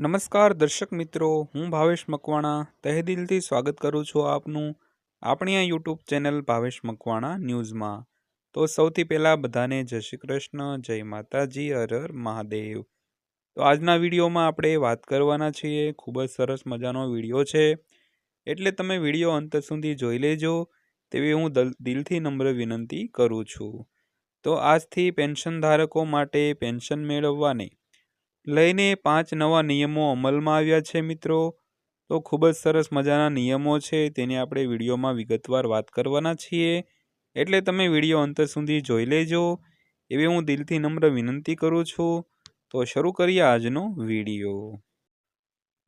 નમસ્કાર દર્શક મિત્રો, હું ભાવેશ મકવાણા. તહેદિલથી સ્વાગત કરું છું આપનું આપણી આ યુટ્યુબ ચેનલ ભાવેશ મકવાણા ન્યૂઝમાં. તો સૌથી પહેલાં બધાને જય શ્રી કૃષ્ણ, જય માતાજી, હર મહાદેવ. તો આજના વિડીયોમાં આપણે વાત કરવાના છીએ, ખૂબ જ સરસ મજાનો વીડિયો છે. એટલે તમે વીડિયો અંત સુધી જોઈ લેજો, તેવી હું દલ- દિલથી નમ્ર વિનંતી કરું છું. તો આજથી પેન્શન ધારકો માટે પેન્શન મેળવવાની લઈને પાંચ નવા નિયમો અમલમાં આવ્યા છે મિત્રો. તો ખૂબ જ સરસ મજાના નિયમો છે, તેની આપણે વિડીયોમાં વિગતવાર વાત કરવાના છીએ. એટલે તમે વીડિયો અંત સુધી જોઈ લેજો. એવી હું દિલથી નમ્ર વિનંતી કરું છું. તો શરૂ કરીએ આજનો વીડિયો.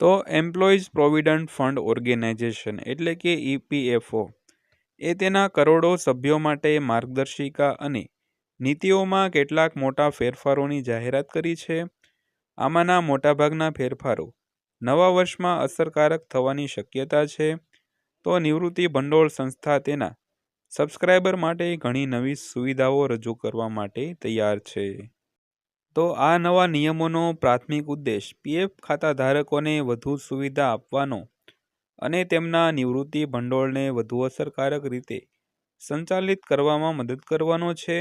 તો એમ્પ્લોઈઝ પ્રોવિડન્ટ ફંડ ઓર્ગેનાઇઝેશન એટલે કે ઈપીએફઓ એ તેના કરોડો સભ્યો માટે માર્ગદર્શિકા અને નીતિઓમાં કેટલાક મોટા ફેરફારોની જાહેરાત કરી છે. આમાંના મોટાભાગના ફેરફારો. નવા વર્ષમાં અસરકારક થવાની શક્યતા છે, તો નિવૃત્તિ ભંડોળ સંસ્થા તેના સબસ્ક્રાઇબર માટે ઘણી નવી સુવિધાઓ રજૂ કરવા માટે તૈયાર છે. તો આ નવા નિયમોનો પ્રાથમિક ઉદ્દેશ પીએફ ખાતા ધારકોને વધુ સુવિધા આપવાનો અને તેમના નિવૃત્તિ ભંડોળને વધુ અસરકારક રીતે સંચાલિત કરવામાં મદદ કરવાનો છે,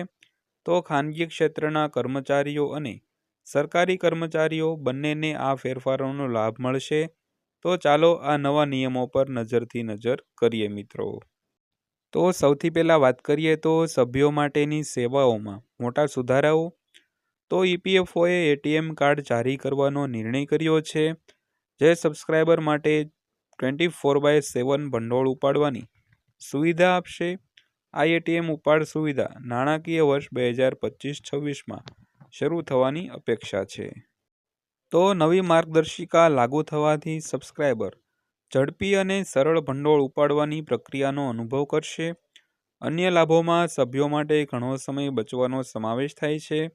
તો ખાનગી ક્ષેત્રના કર્મચારીઓ અને સરકારી કર્મચારીઓ બંનેને આ ફેરફારોનો લાભ મળશે. તો ચાલો આ નવા નિયમો પર નજરથી નજર કરીએ મિત્રો. તો સૌથી પહેલાં વાત કરીએ તો સભ્યો માટેની સેવાઓમાં મોટા સુધારાઓ. તો ઈપીએફઓએ એટીએમ કાર્ડ જારી કરવાનો નિર્ણય કર્યો છે. જે સબસ્ક્રાઇબર માટે ટ્વેન્ટી ફોર બાય સેવન ભંડોળ ઉપાડવાની સુવિધા આપશે. આ એટીએમ ઉપાડ સુવિધા નાણાકીય વર્ષ બે હજાર પચીસ છવ્વીસમાં શરૂ થવાની અપેક્ષા છે. તો નવી માર્ગદર્શિકા લાગુ થવાથી સબસ્ક્રાઈબર ઝડપી અને સરળ ભંડોળ ઉપાડવાની પ્રક્રિયાનો અનુભવ કરશે. અન્ય લાભોમાં સભ્યો માટે ઘણો સમય બચવાનો સમાવેશ થાય છે.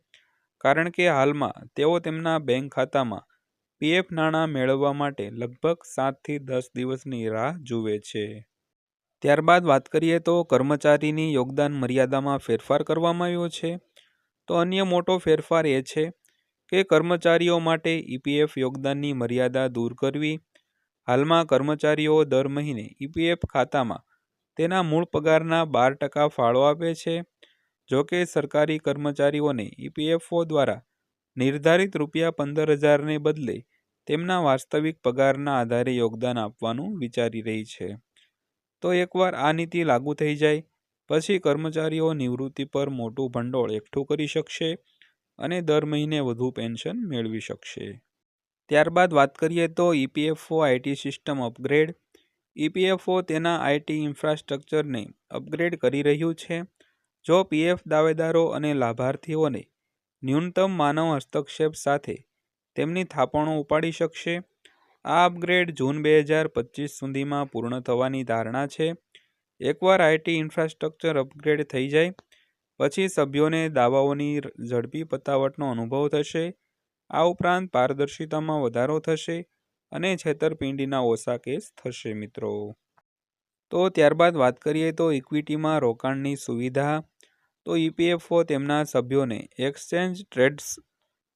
કારણ કે હાલમાં તેઓ તેમના બેંક ખાતામાં પીએફ નાણાં મેળવવા માટે લગભગ સાતથી દસ દિવસની રાહ જુએ છે. ત્યારબાદ વાત કરીએ તો કર્મચારીની યોગદાન મર્યાદામાં ફેરફાર કરવામાં આવ્યો છે. તો અન્ય મોટો ફેરફાર એ છે કે કર્મચારીઓ માટે ઈપીએફ યોગદાનની મર્યાદા દૂર કરવી. હાલમાં કર્મચારીઓ દર મહિને ઈપીએફ ખાતામાં તેના મૂળ પગારના બાર ટકા ફાળો આપે છે. જો કે સરકારી કર્મચારીઓને ઈપીએફઓ દ્વારા નિર્ધારિત રૂપિયા પંદર હજારને બદલે તેમના વાસ્તવિક પગારના આધારે યોગદાન આપવાનું વિચારી રહી છે. તો એકવાર આ નીતિ લાગુ થઈ જાય પછી કર્મચારીઓ નિવૃત્તિ પર મોટું ભંડોળ એકઠું કરી શકશે અને દર મહિને વધુ પેન્શન મેળવી શકશે. ત્યારબાદ વાત કરીએ તો EPFO IT system upgrade. EPFO તેના આઈટી ઇન્ફ્રાસ્ટ્રક્ચરને અપગ્રેડ કરી રહ્યું છે. જો પીએફ દાવેદારો અને લાભાર્થીઓને ન્યૂનતમ માનવ હસ્તક્ષેપ સાથે તેમની થાપણો ઉપાડી શકશે. આ અપગ્રેડ જૂન બે હજાર પચીસ સુધીમાં પૂર્ણ થવાની ધારણા છે. એકવાર આઈટી ઇન્ફ્રાસ્ટ્રક્ચર અપગ્રેડ થઈ જાય, પછી સભ્યોને દાવાઓની ઝડપી પતાવટનો અનુભવ થશે. આ ઉપરાંત પારદર્શિતામાં વધારો થશે અને છેતરપિંડીના ઓછા કેસ થશે, મિત્રો. તો ત્યારબાદ વાત કરીએ તો ઇક્વિટીમાં રોકાણની સુવિધા. તો ઈપીએફઓ તેમના સભ્યોને એક્સચેન્જ ટ્રેડ્સ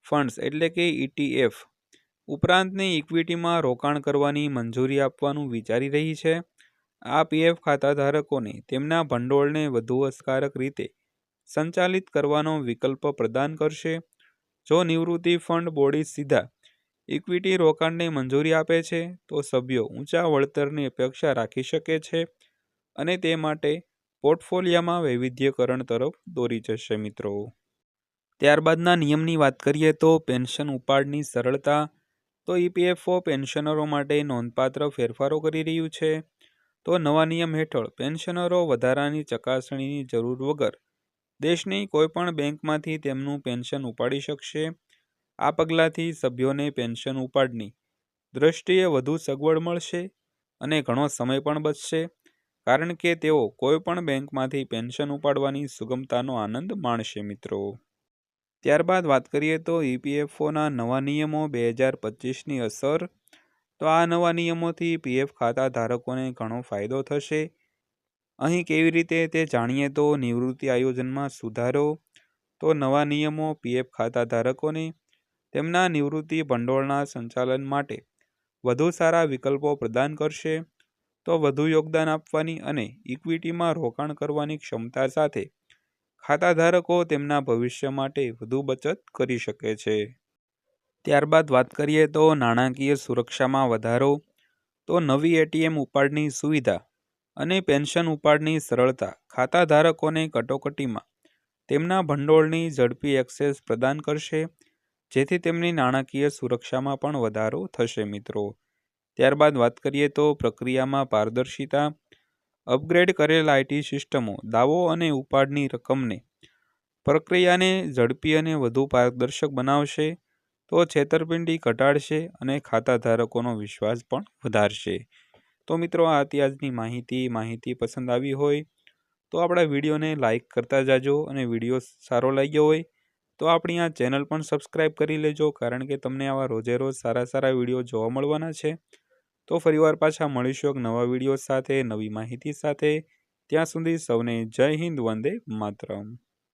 ફંડ્સ એટલે કે ઈટીએફ ઉપરાંતની ઇક્વિટીમાં રોકાણ કરવાની મંજૂરી આપવાનું વિચારી રહી છે. આ પીએફ ખાતા ધારકોને તેમના ભંડોળને વધુ અસરકારક રીતે સંચાલિત કરવાનો વિકલ્પ પ્રદાન કરશે. જો નિવૃત્તિ ફંડ બોડી સીધા ઇક્વિટી રોકાણને મંજૂરી આપે છે, તો સભ્યો ઊંચા વળતરની અપેક્ષા રાખી શકે છે અને તે માટે પોર્ટફોલિયામાં વૈવિધ્યકરણ તરફ દોરી જશે મિત્રો. ત્યારબાદના નિયમની વાત કરીએ તો પેન્શન ઉપાડની સરળતા. તો ઈપીએફઓ પેન્શનરો માટે નોંધપાત્ર ફેરફારો કરી રહ્યું છે. તો નવા નિયમ હેઠળ પેન્શનરો વધારાની ચકાસણીની જરૂર વગર દેશની કોઈપણ બેંકમાંથી તેમનું પેન્શન ઉપાડી શકશે. આ પગલાંથી સભ્યોને પેન્શન ઉપાડની દ્રષ્ટિએ વધુ સગવડ મળશે અને ઘણો સમય પણ બચશે, કારણ કે તેઓ કોઈપણ બેંકમાંથી પેન્શન ઉપાડવાની સુગમતાનો આનંદ માણશે મિત્રો. ત્યારબાદ વાત કરીએ તો ઈપીએફઓના નવા નિયમો બે હજાર પચીસની અસર તો આ નવા નિયમોથી પીએફ ખાતા ધારકોને ઘણો ફાયદો થશે. અહીં કેવી રીતે તે જાણીએ તો નિવૃત્તિ આયોજનમાં સુધારો. તો નવા નિયમો પીએફ ખાતા ધારકોને તેમના નિવૃત્તિ ભંડોળના સંચાલન માટે વધુ સારા વિકલ્પો પ્રદાન કરશે. તો વધુ યોગદાન આપવાની અને ઇક્વિટીમાં રોકાણ કરવાની ક્ષમતા સાથે ખાતાધારકો તેમના ભવિષ્ય માટે વધુ બચત કરી શકે છે. ત્યારબાદ વાત કરીએ તો નાણાકીય સુરક્ષામાં વધારો, તો નવી એટીએમ ઉપાડની સુવિધા અને પેન્શન ઉપાડની સરળતા ખાતાધારકોને કટોકટીમાં તેમના ભંડોળની ઝડપી એક્સેસ પ્રદાન કરશે, જેથી તેમની નાણાકીય સુરક્ષામાં પણ વધારો થશે મિત્રો. ત્યારબાદ વાત કરીએ તો પ્રક્રિયામાં પારદર્શિતા, અપગ્રેડ કરેલ આઈટી સિસ્ટમો, દાવો અને ઉપાડની રકમને પ્રક્રિયાને ઝડપી અને વધુ પારદર્શક બનાવશે તો છેતરપિંડી ઘટાડશે અને ખાતાધારકોનો વિશ્વાસ પણ વધારશે. તો મિત્રો, આ હતી આજની માહિતી. માહિતી પસંદ આવી હોય તો આપણા વિડીયોને લાઇક કરતા જાજો અને વીડિયો સારો લાગ્યો હોય તો આપણી આ ચેનલ પણ સબસ્ક્રાઈબ કરી લેજો, કારણ કે તમને આવા રોજે રોજ સારા સારા વીડિયો જોવા મળવાના છે. તો ફરીવાર પાછા મળીશું એક નવા વીડિયો સાથે, નવી માહિતી સાથે. ત્યાં સુધી સૌને જય હિન્દ, વંદે માતરમ.